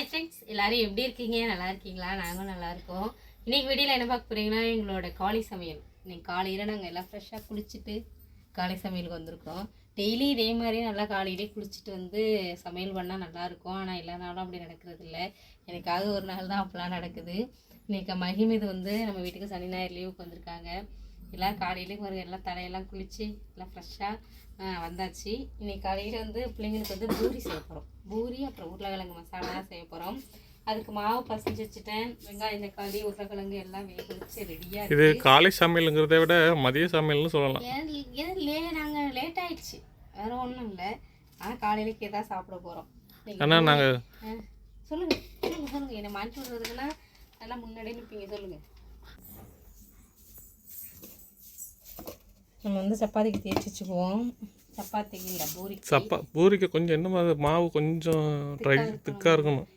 Hi friends எல்லோரும் எப்படி இருக்கீங்க? நல்லா இருக்கீங்களா? நாங்களும் நல்லா இருக்கோம். இன்னைக்கு வீடியோவில் என்ன பார்க்க போறீங்கன்னா எங்களோட காலை சமையல். இன்றைக்கி காலையில் நாங்கள் எல்லாம் ஃப்ரெஷ்ஷாக குளிச்சுட்டு காலை சமையலுக்கு வந்திருக்கோம். டெய்லி இதே மாதிரி நல்லா காலையிலே குளிச்சுட்டு வந்து சமையல் பண்ணால் நல்லாயிருக்கும் ஆனால் எல்லா நாளும் அப்படி நடக்கிறது இல்லை. எனக்காக ஒரு நாள் தான் அப்படிலாம் நடக்குது. இன்னைக்கு மகிமிது வந்து நம்ம வீட்டுக்கு சனி ஞாயிறு லீவுக்கு வந்திருக்காங்க. எல்லாம் காலையிலே பாருங்க எல்லாம் தலையெல்லாம் குளித்து எல்லாம் ஃப்ரெஷ்ஷாக வந்தாச்சு. இன்னைக்கு காலையில் வந்து பிள்ளைங்களுக்கு வந்து பூரி செய்ய போகிறோம் பூரி அப்புறம் உருளைக்கிழங்கு மசாலா செய்ய போகிறோம் அதுக்கு மாவு பசஞ்சு வச்சுட்டேன். வெங்காயம் தக்காளி உருளைக்கிழங்கு எல்லாம் வேக வச்சு ரெடியாக இது காலை சமையலுங்கிறத விட மதிய சமையல்னு சொல்லலாம். ஏன் லே நாங்கள் லேட் ஆயிடுச்சு. வேற ஒன்றும் இல்லை. ஆனால் காலையிலக்கே தான் சாப்பிட போகிறோம் ஆனால் நாங்கள் சொல்லுங்க சொல்லுங்க சொல்லுங்க. என்னை மாற்றி விடுறதுக்குன்னா நல்லா முன்னாடியே நிற்பீங்க சொல்லுங்க. நம்ம வந்து சப்பாத்திக்கு தேய்ச்சி வச்சுக்குவோம். சப்பாத்திக்கு இல்லை பூரிக்கு. சப்பா பூரிக்கு கொஞ்சம் என்ன மாதிரி மாவு கொஞ்சம் ட்ரை திக்காக இருக்கணும்.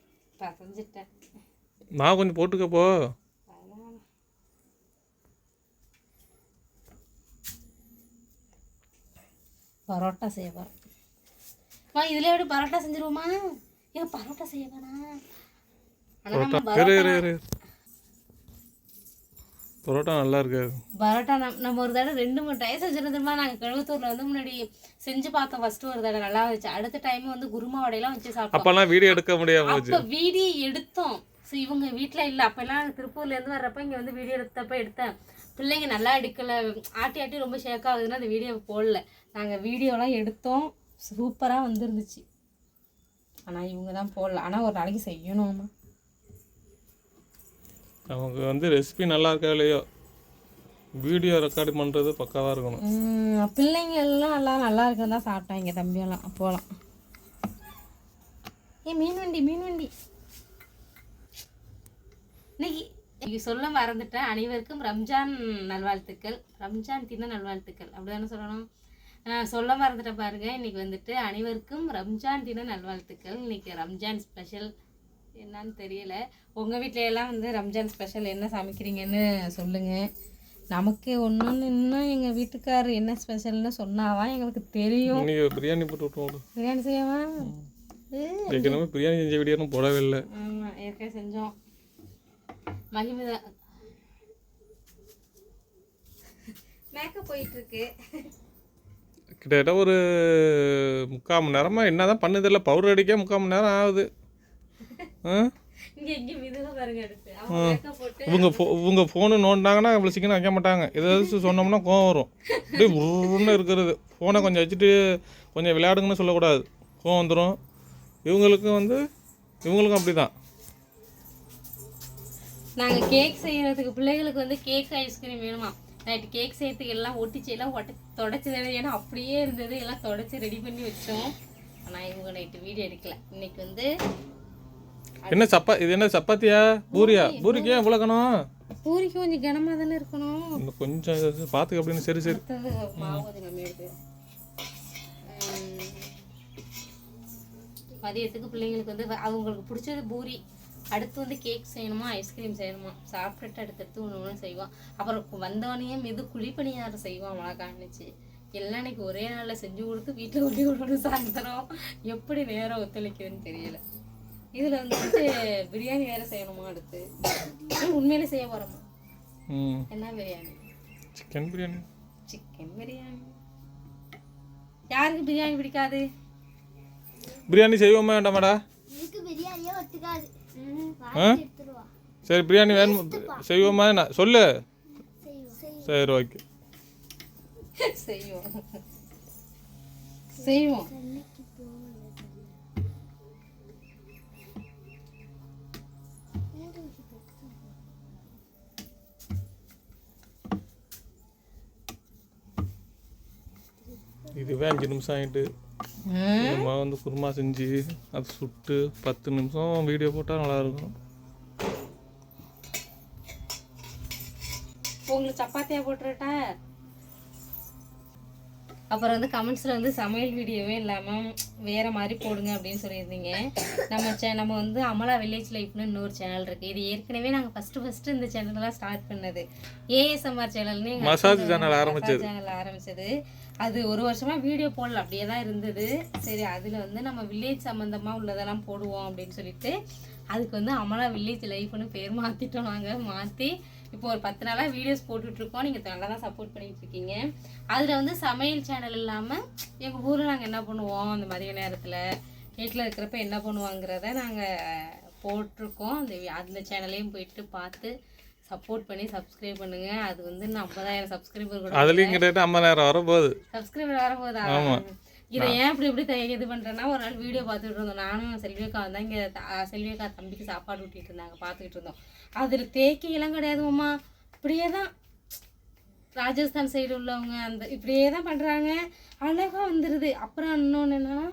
மாவு கொஞ்சம் போட்டுக்கப்போ பரோட்டா செய்ய போகிறோம் வா இதில் எப்படி பரோட்டா செஞ்சிருவோமா? ஏன் பரோட்டா செய்ய ஆனால் நம்ம பரோட்டா பரோட்டா நல்லா இருக்காது பரோட்டா நம் நம்ம ஒரு தடவை ரெண்டு மூணு டைம் செஞ்சிருந்தோமா நாங்கள் கழுவத்தூரில் வந்து முன்னாடி செஞ்சு பார்த்தோம் ஃபர்ஸ்ட் ஒரு தடவை. நல்லா வந்துச்சு அடுத்த டைம் வந்து குருமா வடையெல்லாம் வச்சு சாப்பிட்டோம். அப்போல்லாம் வீடியோ எடுக்க முடியாம போச்சு. அப்போ வீடியோ எடுத்தோம். ஸோ இவங்க வீட்டில் இல்லை. அப்போல்லாம் திருப்பூர்லேருந்து வர்றப்ப இங்கே வந்து வீடியோ எடுத்தப்ப எடுத்தேன். பிள்ளைங்க நல்லா எடுக்கலை ஆட்டி ஆட்டி ரொம்ப ஷேக் ஆகுதுன்னா அந்த வீடியோ போடல. நாங்கள் வீடியோலாம் எடுத்தோம். சூப்பராக வந்துருந்துச்சு. ஆனால் இவங்க தான் போடல. ஆனால் ஒரு நாளைக்கு செய்யணுமா அவங்க வந்து ரெசிபி நல்லா இருக்கா இல்லையோ? வீடியோ ரெக்கார்டு பண்ணுறது பக்காவாக இருக்கணும். பிள்ளைங்க எல்லாம் நல்லா இருக்குன்னு தான் சாப்பிட்டாங்க தம்பியெல்லாம். போகலாம் ஏ மீன் வண்டி மீன் வண்டி இன்னைக்கு இன்னைக்கு சொல்ல மறந்துட்டேன். அனைவருக்கும் ரம்ஜான் நல்வாழ்த்துக்கள். ரம்ஜான் தின நல்வாழ்த்துக்கள். அப்படிதானே சொல்லணும்? சொல்ல மறந்துட்டேன் பாருங்க. இன்னைக்கு வந்துட்டு அனைவருக்கும் ரம்ஜான் தின நல்வாழ்த்துக்கள். இன்னைக்கு ரம்ஜான் ஸ்பெஷல் என்னன்னு தெரியல. உங்கள் வீட்ல எல்லாம் வந்து ரம்ஜான் ஸ்பெஷல் என்ன சமைக்கிறீங்கன்னு சொல்லுங்கள் நமக்கு ஒன்றுன்னு இன்னும் எங்கள் வீட்டுக்காரர் என்ன ஸ்பெஷல்னு சொன்னாதான் எங்களுக்கு தெரியும். இன்னைக்கு பிரியாணி போட்டு விட்டுருவோம் பிரியாணி செய்யவா? ஏற்கனவே பிரியாணி செஞ்ச வீடியோனும் போடவே இல்லை ஆமாம் ஏற்கனவே செஞ்சோம். மகிமிதா மேக்கப் போயிட்டு இருக்கு கிட்டத்தட்ட ஒரு முக்கால் மணி நேரமாக என்ன தான் பண்ணுதில்ல பவுடர் அடிக்க முக்கால் மணி நேரம் ஆகுது. இவங்க இவங்க ஃபோனு நோண்டாங்கன்னா இவ்வளோ சீக்கிரம் வைக்க மாட்டாங்க. ஏதாவது சொன்னோம்னா கோவம் வரும். அப்படியே உருன்னு இருக்கிறது. ஃபோனை கொஞ்சம் வச்சுட்டு கொஞ்சம் விளையாடுங்கன்னு சொல்லக்கூடாது. கோவம் வந்துடும் இவங்களுக்கும் வந்து இவங்களுக்கும் அப்படி தான் நாங்க கேக் செய்யறதுக்கு பிள்ளைகளுக்கு வந்து கேக் ஐஸ்கிரீம் வேணுமா? நைட்டு கேக் செய்யறதுக்கு எல்லாம் ஒட்டிச்சு எல்லாம் ஒட்ட தொடச்சி ஏன்னா அப்படியே இருந்தது. எல்லாம் தொடச்சி ரெடி பண்ணி வச்சோம். ஆனா இவங்க நைட்டு வீடியோ எடுக்கல. இன்னைக்கு வந்து என்ன சப்பா இது என்ன சப்பாத்தியா? பூரியா? பூரிக்கு ஏன் விளக்கணும் பூரிக்கு கொஞ்சம் கனமா தானே இருக்கணும். இன்னும் கொஞ்சம் பார்த்துக்க அப்படின்னு சரி சரி. மதியத்துக்கு பிள்ளைங்களுக்கு வந்து அவங்களுக்கு பிடிச்சது பூரி. அடுத்து வந்து கேக் செய்யணுமா ஐஸ்கிரீம் செய்யணுமா? சாப்பிட்டுட்டு அடுத்தடுத்து ஒன்று ஒன்று செய்வோம் அப்புறம் வந்தவனையே மெது குழிப்பணியாரம் செய்வோம் மிளகா காணிச்சு எல்லாம் இன்னைக்கு ஒரே நாளில் செஞ்சு கொடுத்து வீட்டில் ஒட்டி விடணும் சாயந்தரம். எப்படி நேரம் ஒத்துழைக்குதுன்னு தெரியல. இதில் வந்துட்டு பிரியாணி வேற செய்யணுமா அடுத்து? உண்மையிலே செய்ய போகிறோமா என்ன பிரியாணி? சிக்கன் பிரியாணி. சிக்கன் பிரியாணி. யாருக்கு பிரியாணி பிடிக்காது? பிரியாணி செய்வோமா வேண்டாமாடா? ஆ? சரி பிரியாணி வேணும். செய்வோமா என்ன? சொல்லு. சரி ஓகே. செய்வோம். செய்வோம். இதுவே அஞ்சு நிமிஷம் ஆகிட்டு நம்ம வந்து குருமா செஞ்சு அது சுட்டு பத்து நிமிஷம் வீடியோ போட்டால் நல்லாயிருக்கும் உங்களுக்கு சப்பாத்தியா போட்டுறட்டா அப்புறம் வந்து கமெண்ட்ஸில் வந்து சமையல் வீடியோவே இல்லாமல் வேறு மாதிரி போடுங்க அப்படின்னு சொல்லியிருந்தீங்க. நம்ம சே நம்ம வந்து அமலா வில்லேஜ் லைஃப்னு இன்னொரு சேனல் இருக்குது இது ஏற்கனவே நாங்கள் ஃபஸ்ட்டு ஃபஸ்ட்டு இந்த சேனல்லாம் ஸ்டார்ட் பண்ணது. ஏஎஸ்எம்ஆர் சேனல்னு மசாஜ் சேனல் ஆரம்பிச்சது. சேனல் ஆரம்பிச்சது. அது ஒரு வருஷமா வீடியோ போடல அப்படியே தான் இருந்தது. சரி அதில் வந்து நம்ம வில்லேஜ் சம்மந்தமாக உள்ளதெல்லாம் போடுவோம் அப்படின்னு சொல்லிட்டு அதுக்கு வந்து அமலா வில்லேஜ் லைஃப்னு பேர் மாற்றிட்டோம் நாங்கள் மாற்றி இப்போ ஒரு பத்து நாளாக வீடியோஸ் போட்டுட்ருக்கோம் நீங்கள் நல்லா தான் சப்போர்ட் பண்ணிகிட்ருக்கீங்க இருக்கீங்க. அதில் வந்து சமையல் சேனல் இல்லாமல் எங்கள் ஊரில் நாங்கள் என்ன பண்ணுவோம்? அந்த மதிய நேரத்தில் வீட்டில் இருக்கிறப்ப என்ன பண்ணுவாங்கிறத நாங்கள் போட்டிருக்கோம். அந்த அந்த சேனலையும் போயிட்டு பார்த்து சப்போர்ட் பண்ணி சப்ஸ்கிரைப் பண்ணுங்க. அது வந்து ஐம்பதாயிரம் சப்ஸ்கிரைபர் கூட அதுலேயும் கிட்டத்தட்ட ஐம்பதாயிரம் வரப்போகுது. சப்ஸ்கிரைபர் வரப்போதா இதை ஏன் இப்படி இப்படி த- இது பண்ணுறேன்னா ஒரு நாள் வீடியோ பார்த்துட்டு இருந்தோம். நானும் செல்வியக்கா தான் இங்கே செல்வியக்கா தம்பிக்கு சாப்பாடு ஊட்டிட்டு இருந்தாங்க. பார்த்துக்கிட்டு இருந்தோம். அதில் தேக்கியெல்லாம் கிடையாது அம்மா இப்படியே தான் ராஜஸ்தான் சைடு உள்ளவங்க அந்த இப்படியே தான் பண்ணுறாங்க அழகாக வந்துடுது அப்புறம் இன்னொன்று என்னன்னா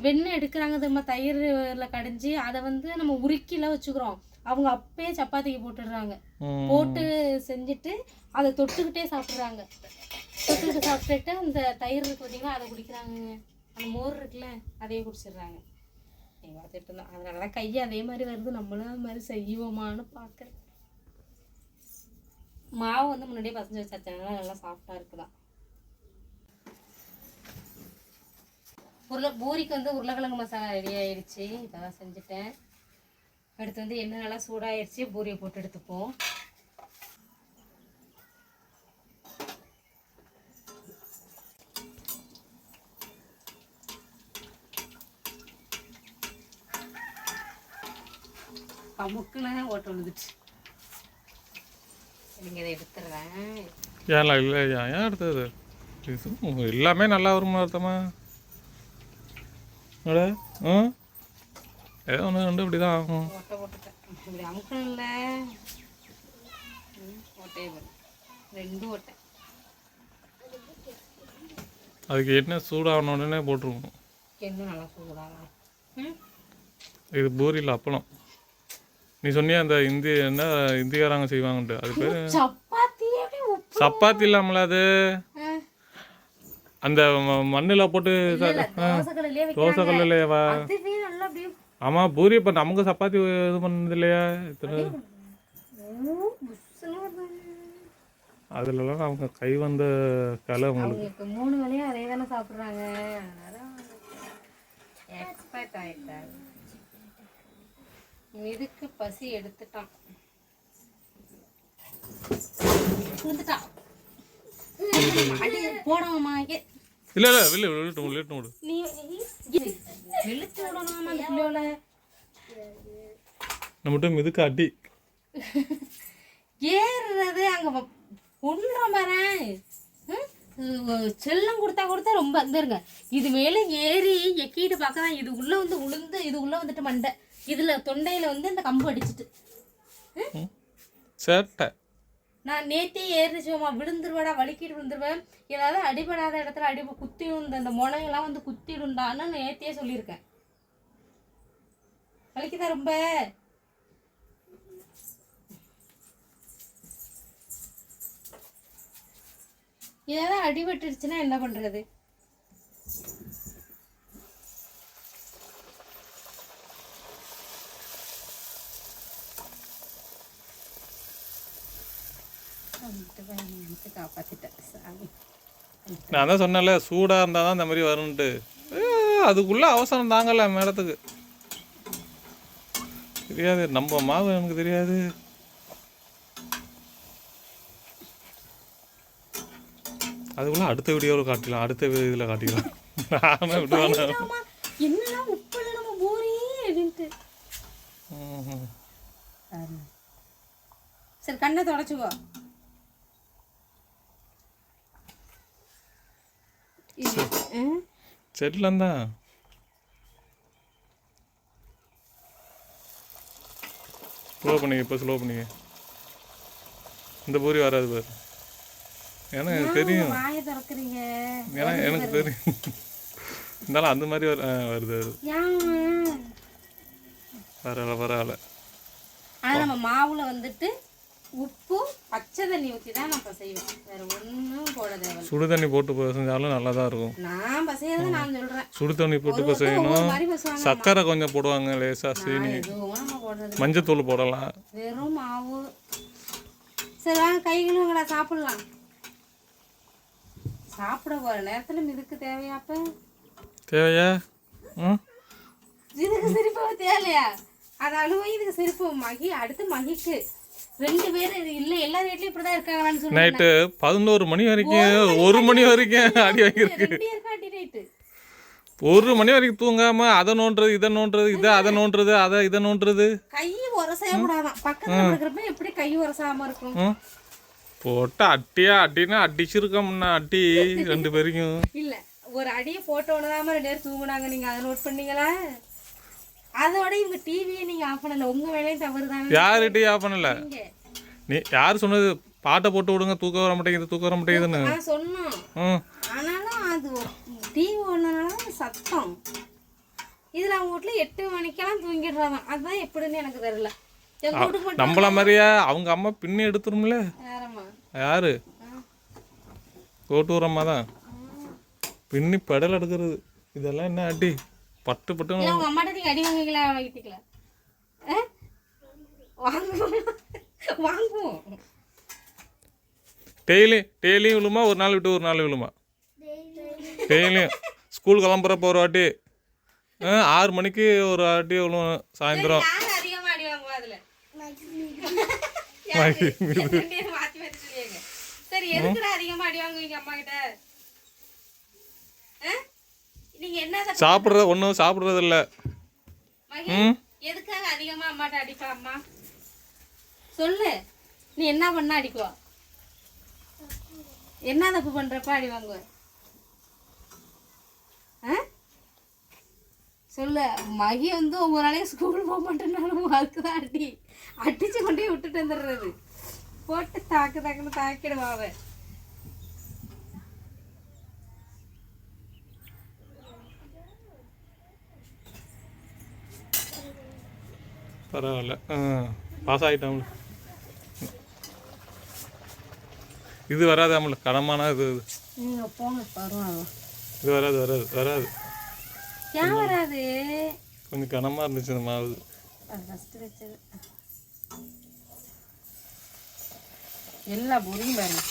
வெண்ணெய் எடுக்கிறாங்க திரும்ப தயிரில் கடைஞ்சி அதை வந்து நம்ம உருக்கிலாம் வச்சுக்கிறோம். அவங்க அப்பயே சப்பாத்திக்கு போட்டுடுறாங்க. போட்டு செஞ்சுட்டு அதை தொட்டுக்கிட்டே சாப்பிட்றாங்க. தொட்டுக்கிட்டு சாப்பிட்டுட்டு அந்த தயிர் இருக்கு பார்த்தீங்களா அதை குடிக்கிறாங்க. அந்த மோர் இருக்குல்ல அதையே குடிச்சிடுறாங்க. பார்த்துட்டு இருந்தோம் அதனால தான் கை அதே மாதிரி வருது. நம்மளும் அது மாதிரி செய்வோமான்னு பார்க்குறேன். மாவு வந்து முன்னாடியே பசஞ்சு வச்சாச்சனால நல்லா சாஃப்டாக இருக்குதான் உருளை பூரிக்கு வந்து உருளைக்கிழங்கு மசாலா ரெடி ஆயிடுச்சு. இதெல்லாம் செஞ்சுட்டேன். அடுத்து வந்து எண்ணெய் நல்லா சூடாயிருச்சு பூரியை போட்டு எடுத்துப்போம். அமுக்குன்னு ஓட்ட விழுந்துட்டு சரிங்க இதை எடுத்துடுறேன். ஏன்ல இல்லை ஏன் எடுத்தது? இது எல்லாமே நல்லா வருமா அர்த்தமா? ஆ? ஏதோ ஒன்று ரெண்டு இப்படி தான் ஆகும் இப்படி ரெண்டும் அதுக்கு என்ன சூடாகன உடனே போட்டுருவோம் இன்னும் நல்லா சூடாக? ம்? இது பூரியில் அப்பளம். நீ சொன்னியா அந்த இந்தி என்ன இந்திக்காரங்க செய்வாங்கன்ட்டு. அது பேர்? சப்பாத்தி இல்லாமல அது. அந்த மண்ணில் போட்டு தோசை வைக்கிறாங்க. கல்லுல வா அதுவே நல்லா அப்படியே ஆமாம் பூரி இப்போ நமக்கு சப்பாத்தி இது பண்ணது இல்லையா இத்தனை. அதுலலாம் அவங்க கை வந்த கலை அவங்களுக்கு மூணு வேளையும் அதே தானே சாப்பிட்றாங்க. எக்ஸ்பர்ட் ஆயிட்டாங்க. இதுக்கு பசி எடுத்துட்டான். போடாமா இல்லை இல்லை வெளில விட்டு விட்டு விடு நீ வெளுத்து விடணுமா அந்த பிள்ளையோட நம்மகிட்ட மிதுக்கு அடி. ஏறுறது அங்க ஒன்ற பாரேன். செல்லம் கொடுத்தா கொடுத்தா ரொம்ப இருங்க இது மேல ஏறி எக்கிட்டு பார்க்கலாம் இது உள்ள வந்து உளுந்து இது உள்ள வந்துட்டு மண்டை. இதுல தொண்டையில வந்து இந்த கம்பு அடிச்சிட்டு. சேட்டை. நான் நேத்தே ஏறிச்சுமா விழுந்துருவேடா வலிக்கிட்டு விழுந்துருவேன். ஏதாவது அடிபடாத இடத்துல அடி குத்திடும் இந்த இந்த முனையெல்லாம் வந்து குத்திடும்டான்னு நான் நேத்தியே சொல்லியிருக்கேன். வலிக்குதா ரொம்ப? ஏதாவது அடிபட்டுருச்சுன்னா என்ன பண்ணுறது நான் தான் சொன்னேன்ல சூடாக இருந்தால் தான் இந்த மாதிரி வரும்ன்ட்டு. அதுக்குள்ள அவசரம் தாங்கல மேடத்துக்கு. தெரியாது நம்ம மாவு எனக்கு தெரியாது. அதுக்குள்ள அடுத்த வீடியோவில் காட்டிக்கலாம் அடுத்த இதில் காட்டிக்கலாம் நானே விடுவேன் உப்பு நம்ம பூரி அப்படின்ட்டு. சரி கண்ணை தொடச்சுக்கோ. செட்டில் தான். ஸ்லோ பண்ணிக்க இப்போ ஸ்லோ பண்ணிக்க. இந்த பூரி வராது பாரு. ஏன்னா எனக்கு தெரியும். ஏன்னா எனக்கு தெரியும். இருந்தாலும் அந்த மாதிரி வர- வருது அது பரவாயில்ல பரவாயில்ல. மாவுல வந்துட்டு உப்பு பச்சை தண்ணி ஊற்றி தான் நான் பசைவேன். வேற ஒன்றும் போட தேவையில்ல சுடு தண்ணி போட்டு பிசைஞ்சாலும் நல்லா தான் இருக்கும். நான் பசையறதை நான் சொல்கிறேன் சுடு தண்ணி போட்டு பிசையணும். சர்க்கரை கொஞ்சம் போடுவாங்க லேசாக சீனி. மஞ்சத்தூள் போடலாம். வெறும் மாவு. சரி வாங்க கை கழுவுங்கடா சாப்பிடலாம். சாப்பிட போகிற நேரத்தில் இதுக்கு தேவையா ம்? இதுக்கு சிரிப்பு தேவையா? அது அழுவை இதுக்கு சிரிப்பு. மகி அடுத்து மகிக்கு. ரெண்டு பேரும் இல்லை எல்லா வீட்லையும் இப்படி தான் இருக்காங்களான்னு சொல்லுவாங்க நைட்டு பதினோரு மணி வரைக்கும் ஒரு மணி வரைக்கும் அடி வாங்கியிருக்கு. ஒரு மணி வரைக்கும் தூங்காம அதை நோண்டுறது இதை நோண்டுறது இதை அதை நோண்டுறது அதை இதை நோண்டுறது. கை உரசைய கூடாதான் பக்கத்துல இருக்கிறப்ப எப்படி கை உரசாம இருக்கும்? போட்டு அட்டியா அட்டினா அடிச்சிருக்கோம்னா அடி ரெண்டு பேரையும். இல்ல ஒரு அடியை போட்டோன்னு தான் ரெண்டு பேரும் தூங்குனாங்க. நீங்க அதை நோட் பண்ணீங்களா? அதோட இவங்க டிவியை நீங்க ஆஃப் பண்ணல. உங்க வேலையும் தவறு தானே யார்கிட்டயும் ஆஃப் பண்ணல. நீ யார் சொன்னது? பாட்டை போட்டு விடுங்க. தூக்கம் வர மாட்டேங்குது தூக்கம் வர மாட்டேங்குதுன்னு. சொன்னோம். ஆனாலும் அது டிவி ஒன்றனால சத்தம். இதுல அவங்க வீட்ல எட்டு மணிக்கெல்லாம் தூங்கிடுறாங்க. அதுதான் எப்படின்னு எனக்கு தெரியல. நம்மள மாதிரியா அவங்க அம்மா பின்னி எடுத்துரும்ல? யாரு? கோட்டூரம்மா தான் பின்னி பெடல் எடுக்கிறது. இதெல்லாம் என்ன அடி? பட்டு பட்டு உங்க அம்மாட்ட நீங்க அடி வாங்குவீங்களா? வாங்கிட்டீங்களா? வாங்குவோம். வாங்குவோம். டெய்லி டெய்லியும் விழுமா ஒரு நாள் விட்டு ஒரு நாள் விழுமா? டெய்லியும் ஸ்கூல் கிளம்புறப்ப ஒரு வாட்டி ஆறு மணிக்கு ஒரு வாட்டி விழுவும் சாயந்தரம். சரி எதுக்குடா அதிகமா அடி வாங்குவீங்க அம்மா கிட்ட? நீங்க என்ன சாப்பிட்றது ஒன்றும் சாப்பிட்றது இல்லை ம்? எதுக்காக அதிகமா அம்மாட்ட அடிப்பா அம்மா? சொல்லு. நீ என்ன பண்ணா அடிக்குவா என்ன தப்பு பண்றப்ப அடி வாங்குவ? சொல்லு. மகி வந்து ஒவ்வொரு நாளையும் ஸ்கூல் போக மாட்டேன்னாலும் அதுக்கு தான் அடி. அடிச்சு கொண்டே விட்டுட்டு வந்துடுறது. போட்டு தாக்கு தாக்குன்னு தாக்கிடுவா அவ பரவாயில்ல. ஆ பாஸ் ஆகிட்டோம்ல இது வராதாமல கடமான இது இது. வராது வராது வராது. ஏன் வராது? கொஞ்சம் கனமாக இருந்துச்சு இந்த மாவு. எல்லா பொரியும் பாருங்க.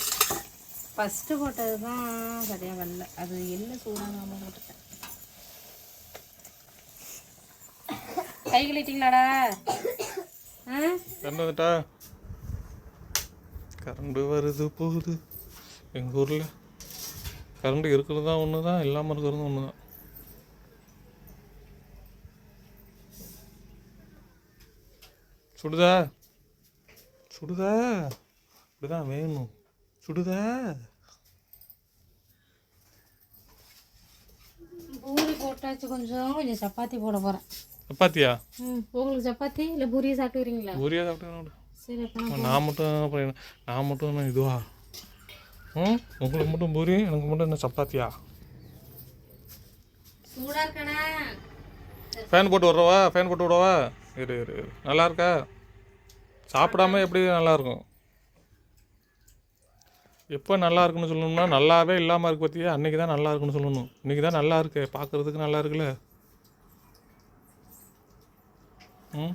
ஃபஸ்ட்டு போட்டது தான் சரியாக வரல. அது எள்ளு சூடாகாமல் போட்டுட்டேன். கை கழிட்டிங்களாடா வந்துட்டா? கரண்ட் வருது போகுது. எங்கள் ஊரில் கரண்ட் இருக்கிறது தான் ஒன்று தான் இல்லாமல் இருக்கிறது ஒன்று தான் சுடுதா? சுடுதா? இப்படிதான் வேணும். சுடுதா? பூரி போட்டாச்சு கொஞ்சம் கொஞ்சம் சப்பாத்தி போட போகிறேன் சப்பாத்தியா? உங்களுக்கு சப்பாத்தி இல்லை பூரியை சாப்பிட்டுக்கிறீங்களா? பூரியா சாப்பிட்டு சரி அப்போ நான் மட்டும் அப்புறம் நான் மட்டும் என்ன இதுவா? ம் உங்களுக்கு மட்டும் பூரி எனக்கு மட்டும் என்ன சப்பாத்தியா? ஃபேன் போட்டு விட்றவா? ஃபேன் போட்டு விடவா இரு இரு இரு. நல்லா இருக்கா? சாப்பிடாம எப்படி நல்லா இருக்கும்? எப்போ நல்லா இருக்குன்னு சொல்லணும்னா நல்லாவே இல்லாமல் இருக்கு பார்த்தியா அன்றைக்கி தான் நல்லா இருக்குன்னு சொல்லணும். இன்றைக்கி தான் நல்லா இருக்கு. பார்க்குறதுக்கு நல்லா இருக்குல்ல? ம்